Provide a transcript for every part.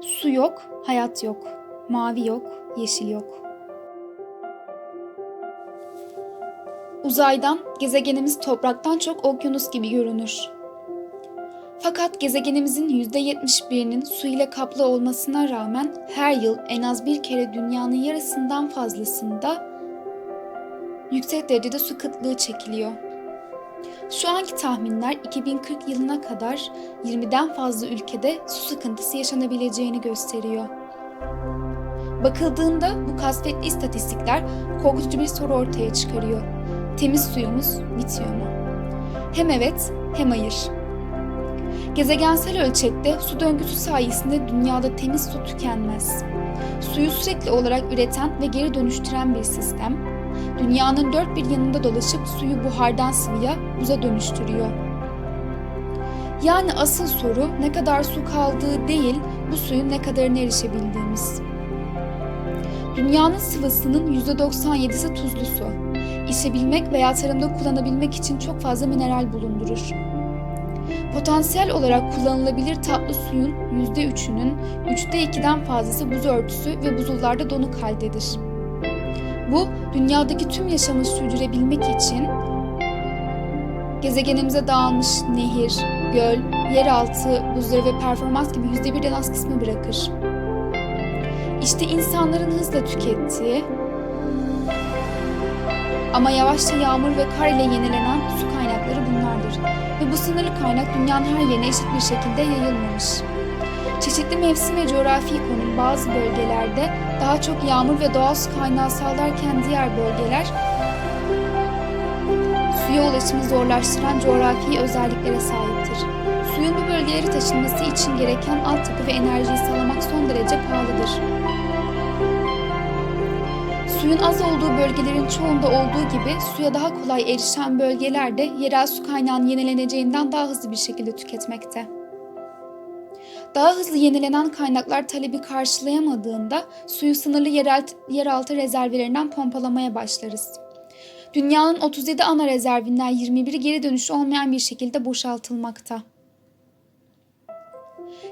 Su yok, hayat yok. Mavi yok, yeşil yok. Uzaydan gezegenimiz topraktan çok okyanus gibi görünür. Fakat gezegenimizin %71'inin su ile kaplı olmasına rağmen her yıl en az bir kere dünyanın yarısından fazlasında yüksek derecede su kıtlığı çekiliyor. Şu anki tahminler 2040 yılına kadar 20'den fazla ülkede su sıkıntısı yaşanabileceğini gösteriyor. Bakıldığında bu kasvetli istatistikler korkutucu bir soru ortaya çıkarıyor. Temiz suyumuz bitiyor mu? Hem evet hem hayır. Gezegensel ölçekte su döngüsü sayesinde dünyada temiz su tükenmez. Suyu sürekli olarak üreten ve geri dönüştüren bir sistem, dünyanın dört bir yanında dolaşıp suyu buhardan sıvıya, buza dönüştürüyor. Yani asıl soru ne kadar su kaldığı değil, bu suyun ne kadarına erişebildiğimiz. Dünyanın sıvısının %97'si tuzlu su. İçebilmek veya tarımda kullanabilmek için çok fazla mineral bulundurur. Potansiyel olarak kullanılabilir tatlı suyun %3'ünün üçte 2'den fazlası buz örtüsü ve buzullarda donuk haldedir. Bu, dünyadaki tüm yaşamı sürdürebilmek için gezegenimize dağılmış nehir, göl, yeraltı, buzları ve performans gibi yüzde birden az kısmı bırakır. İşte insanların hızla tükettiği ama yavaşça yağmur ve kar ile yenilenen su kaynakları bunlardır. Ve bu sınırlı kaynak dünyanın her yerine eşit bir şekilde yayılmamış. Çeşitli mevsim ve coğrafi konum bazı bölgelerde daha çok yağmur ve doğal su kaynağı sağlarken diğer bölgeler suya ulaşımı zorlaştıran coğrafi özelliklere sahiptir. Suyun bu bölgeleri taşınması için gereken altyapı ve enerjiyi sağlamak son derece pahalıdır. Suyun az olduğu bölgelerin çoğunda olduğu gibi suya daha kolay erişen bölgeler de yerel su kaynağının yenileneceğinden daha hızlı bir şekilde tüketmekte. Daha hızlı yenilenen kaynaklar talebi karşılayamadığında suyu sınırlı yeraltı, yeraltı rezervlerinden pompalamaya başlarız. Dünyanın 37 ana rezervinden 21'i geri dönüşü olmayan bir şekilde boşaltılmakta.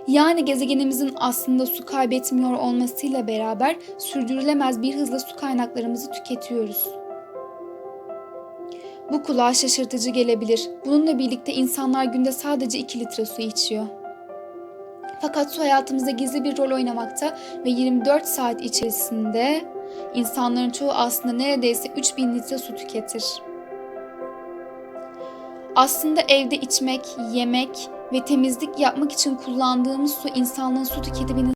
Yani gezegenimizin aslında su kaybetmiyor olmasıyla beraber sürdürülemez bir hızla su kaynaklarımızı tüketiyoruz. Bu kulağa şaşırtıcı gelebilir. Bununla birlikte insanlar günde sadece 2 litre su içiyor. Fakat su hayatımızda gizli bir rol oynamakta ve 24 saat içerisinde insanların çoğu aslında neredeyse 3000 litre su tüketir. Aslında evde içmek, yemek ve temizlik yapmak için kullandığımız su insanlığın su tüketiminin